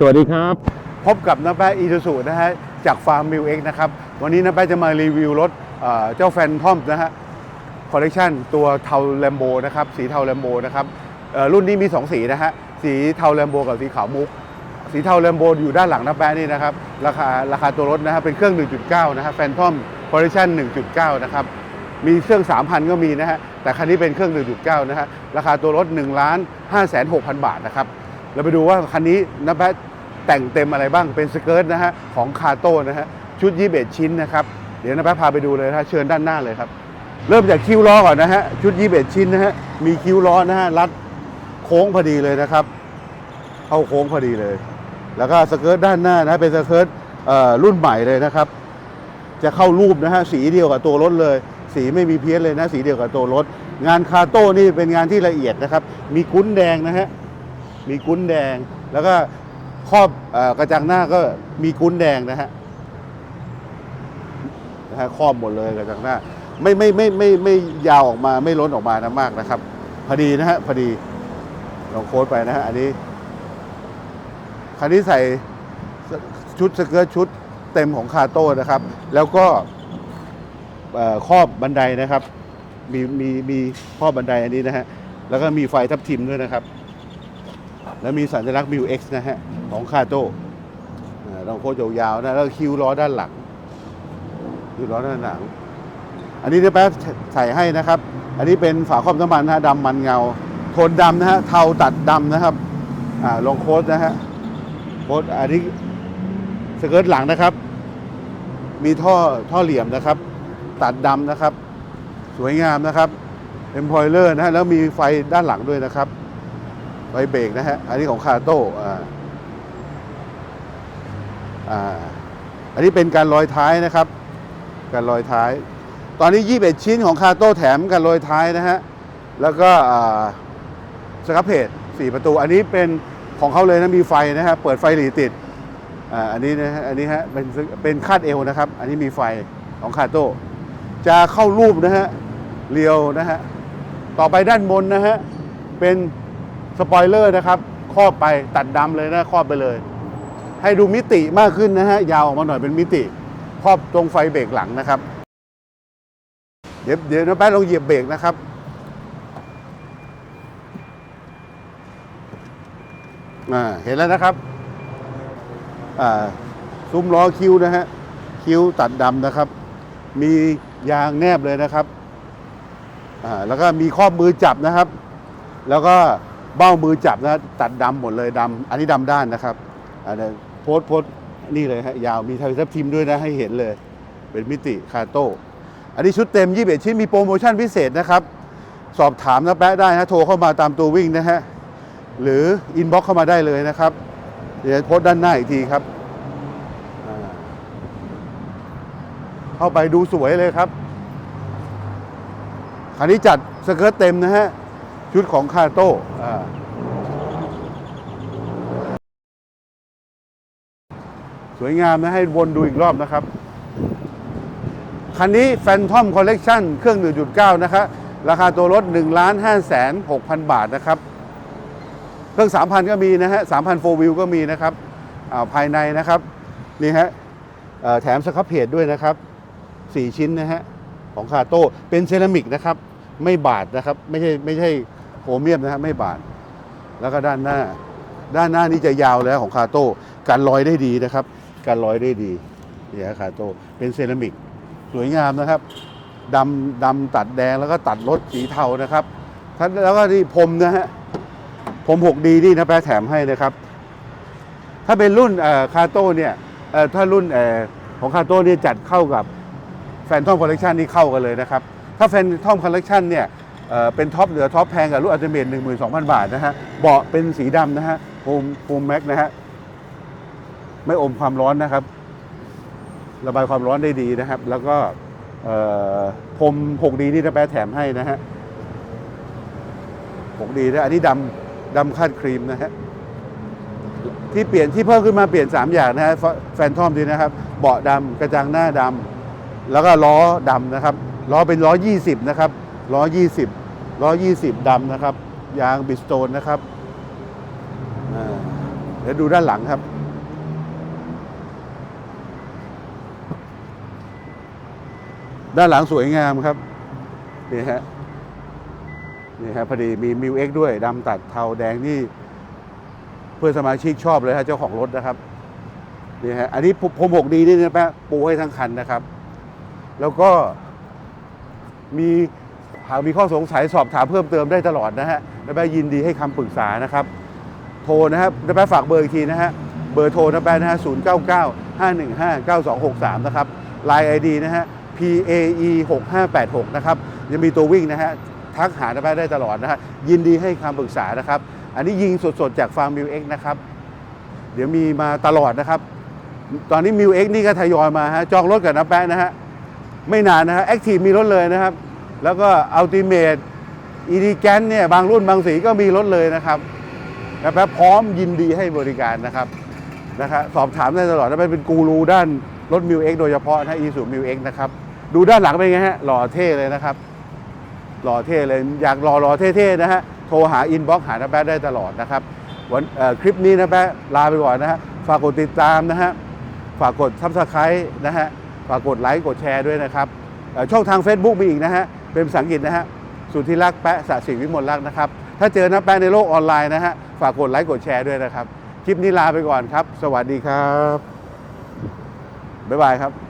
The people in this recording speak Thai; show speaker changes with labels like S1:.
S1: สวัสดีครับ
S2: พบกับน้าแป๊ะอีทูสุนะฮะจากฟาร์มมิวเอ็กนะครับ วันนี้น้าแป๊ะจะมารีวิวรถเอ่อเจ้าแฟนทอมนะฮะคอลเลกชันตัวเทาแลมโบนะครับ สีเทาแลมโบนะครับเอ่อรุ่นนี้มี 2 สีนะฮะ สีเทาแลมโบกับสีขาวมุก สีเทาแลมโบอยู่ด้านหลังน้าแป๊ะนี่นะครับ ราคาราคาตัวรถนะฮะเป็นเครื่อง 1.9 นะฮะแฟนทอมคอลเลกชัน1.9 นะครับ มีเครื่อง 3,000 ก็มีนะฮะ แต่คันนี้เป็นเครื่อง 1.9 นะฮะ ราคาตัวรถ1ล้าน5 6 0 0 0 บาทนะครับ เราไปดูว่าคันนี้นะแพท แต่งเต็มอะไรบ้างเป็นสเกิร์ตนะฮะของคาโต้นะฮะชุด 21 ชิ้นนะครับ เดี๋ยวนะแพทพาไปดูเลยนะเชิญด้านหน้าเลยครับ เริ่มจากคิ้วล้อก่อนนะฮะชุด 21 ชิ้นนะฮะมีคิ้วล้อนะฮะรัดโค้งพอดีเลยนะครับเข้าโค้งพอดีเลย แล้วก็สเกิร์ตด้านหน้านะเป็นสเกิร์ตเอ่อรุ่นใหม่เลยนะครับ จะเข้ารูปนะฮะสีเดียวกับตัวรถเลย สีไม่มีเพี้ยนเลยนะ สีเดียวกับตัวรถ งานคาโต้นี่เป็นงานที่ละเอียดนะครับ มีกุ้นแดงนะฮะมีกุ้นแดงแล้วก็ ครอบอกระจังหน้าก็มีกุ้นแดงนะฮะนะฮะครอบหมดเลยกระจังหน้า ไม่ไม่ไม่ไม่ไม่ยาวออกมาไม่ล้นออกมานะมากนะครับ พอดีนะฮะพอดีลองโค้ดไปนะฮะอันนี้คันนี้ใส่ชุดสเกิร์ตชุดเต็มของคาโต้นะครับ แล้วก็ครอบบันไดนะครับ มีมีมีครอบบันไดอันนี้นะฮะแล้วก็มีไฟทับทิมด้วยนะครับ แล้วมีสัญลักษณ์มิวเอ็กซ์นะฮะ ของคาโต้ลองโค้ดยาวๆนะ แล้วคิวล้อด้านหลังคิวล้อด้านหลัง อันนี้เดี๋ยวแป๊บใส่ให้นะครับ อันนี้เป็นฝาครอบน้ำมันนะฮะดำมันเงา โทนดำนะฮะ เทาตัดดำนะครับอ่าลองโค้ดนะฮะ โค้ดอันนี้สเกิร์ตหลังนะครับ มีท่อท่อเหลี่ยมนะครับ ตัดดำนะครับ สวยงามนะครับเอ็มพอยเลอร์นะฮะ แล้วมีไฟด้านหลังด้วยนะครับ ไฟเบรกนะฮะ อันนี้ของคาโต้อ่าอ่า อันนี้เป็นการลอยท้ายนะครับ การลอยท้าย ตอนนี้ 21 ชิ้นของคาโต้แถมการลอยท้ายนะฮะ แล้วก็สครับเพจ4ประตู อันนี้เป็นของเขาเลยนะ มีไฟนะฮะ เปิดไฟหลีติด อ่า อันนี้นะฮะ อันนี้ฮะ เป็น เป็นคาดเอวนะครับ อันนี้มีไฟของคาโต้จะเข้ารูปนะฮะ เรียวนะฮะ ต่อไปด้านบนนะฮะ เป็น สปอยเลอร์นะครับครอบไปตัดดำเลยนะครอบไปเลย ให้ดูมิติมากขึ้นนะฮะยาวออกมาหน่อยเป็นมิติครอบตรงไฟเบรกหลังนะครับ เดี๋ยวเดี๋ยวนะแป๊บลองเหยียบเบรกนะครับอ่าเห็นแล้วนะครับอ่าซุ้มล้อคิ้วนะฮะคิ้วตัดดำนะครับ มียางแนบเลยนะครับอ่าแล้วก็มีข้อมือจับนะครับ แล้วก็ เบ้ามือจับนะตัดดำหมดเลยดำอันนี้ดำด้านนะครับอันนี้โพสโพสนี่เลยฮะยาวมีทับทิมด้วยนะให้เห็นเลย เป็นมิติคาโต้อันนี้ชุดเต็ม 21 ชิ้นมีโปรโมชั่นพิเศษนะครับ สอบถามนะแป๊ะได้นะโทรเข้ามาตามตัววิ่งนะฮะหรืออินบ็อกเข้ามาได้เลยนะครับ เดี๋ยวโพสด้านหน้าอีกทีครับ เข้าไปดูสวยเลยครับคันนี้จัดสเกิร์ตเต็มนะฮะ ชุดของคาโต้สวยงามนะให้วนดูอีกรอบนะครับ คันนี้แฟนทอมคอลเลกชันเครื่อง 1.9 นะครับราคาตัวรถ1ล้าน5แสน6,000 บาทนะครับ เครื่อง 3,000 ก็มีนะฮะ 3,000โฟวิวก็มีนะครับอ่าภายในนะครับ นี่ฮะแถมสครับเพจด้วยนะครับ 4 ชิ้นนะฮะ ของคาโต้เป็นเซรามิกนะครับ ไม่บาดนะครับ ไม่ใช่ไม่ใช่ เมียมนะฮะไม่บาดแล้วก็ด้านหน้า ด้านหน้านี่จะยาวแล้วของคาโต้การลอยได้ดีนะครับ การลอยได้ดีนี่ฮะคาโต้เป็นเซรามิกสวยงามนะครับดำดำตัดแดงแล้วก็ตัดรถสีเทานะครับท่านแล้วก็นี่พรมนะฮะพรม 6D นี่นะแปะแถมให้นะครับ ถ้าเป็นรุ่นคาโต้เนี่ยถ้ารุ่นเอ่อของคาโต้เนี่ยจัดเข้ากับแฟนทอมคอลเลกชันนี่เข้ากันเลยนะครับ ถ้าแฟนทอมคอลเลกชันเนี่ย เป็นท็อปเหลือท็อปแพงกับรุ่นอัลติเมท12,000บาทนะฮะเบาะเป็นสีดำนะฮะโฮมโฮมแม็กนะฮะไม่อมความร้อนนะครับ ระบายความร้อนได้ดีนะครับ แล้วก็พรม 6D นี่นะแปะแถมให้นะฮะ 6D นะอันนี้ดำดำคาดครีมนะฮะที่เปลี่ยนที่เพิ่มขึ้นมาเปลี่ยน 3 อย่างนะฮะแฟนทอมดีนะครับ เบาะดำกระจังหน้าดำแล้วก็ล้อดำนะครับล้อเป็นล้อ 20 นะครับ ล้อ20ล้อ20ดำนะครับ ยางบิสโตนนะครับอ่าดี๋ยวดูด้านหลังครับ ด้านหลังสวยงามครับ นี่ฮะนี่ฮะพอดีมีมิวเอ็กด้วยดำตัดเทาแดงนี่เพื่อนสมาชิกชอบเลยฮะเจ้าของรถนะครับนี่ฮะอันนี้ผมหกดีนี่นะแป๊ะปูให้ทั้งคันนะครับ แล้วก็มี หากมีข้อสงสัยสอบถามเพิ่มเติมได้ตลอดนะฮะนะแป๊ะยินดีให้คำปรึกษานะครับ โทรนะครับนแป๊ะฝากเบอร์อีกทีนะฮะ เบอร์โทรนะแป๊ะนะฮะ0 9 9 5 1 5 9 2 6 3นะครับ Line ID นะฮะ PAE 6 5 8 6นะครับ ยังมีตัววิ่งนะฮะ ทักหานะแป๊ะได้ตลอดนะฮะ ยินดีให้คำปรึกษานะครับ อันนี้ยิงสดๆ จากฟาร์มมิวเอ็กนะครับ เดี๋ยวมีมาตลอดนะครับ ตอนนี้มิวเอ็กนี่ก็ทยอยมาฮะ จองรถกับน้าแป๊ะนะฮะ ไม่นานนะฮะ แอคทีฟมีรถเลยนะครับ แล้วก็อัลติเมทอีดีแกนเนี่ยบางรุ่นบางสีก็มีรถเลยนะครับนะแป๊ะพร้อมยินดีให้บริการนะครับนะครับสอบถามได้ตลอดนะแป๊ะเป็นกูรูด้านรถมิวเอ็กโดยเฉพาะนะอีสูมิวเอ็กนะครับดูด้านหลังเป็นไงฮะหล่อเท่เลยนะครับ หล่อเท่เลยอยากหล่อหล่อเท่ๆนะฮะโทรหาอินบ็อกหาน้าแป๊ะได้ตลอดนะครับวันเอ่อคลิปนี้นะแป๊ะลาไปก่อนนะฮะฝากกดติดตามนะฮะฝากกดซับสไครต์นะฮะฝากกดไลค์กดแชร์ด้วยนะครับช่องทาง Facebook มีอีกนะฮะ เป็นภาษาอังกฤษนะฮะสุทธิรักษ์แปะสะสิวิมลรักษ์นะครับ ถ้าเจอนะแปะในโลกออนไลน์นะฮะ ฝากกดไลค์กดแชร์ด้วยนะครับ คลิปนี้ลาไปก่อนครับ สวัสดีครับ บ๊ายบายครับ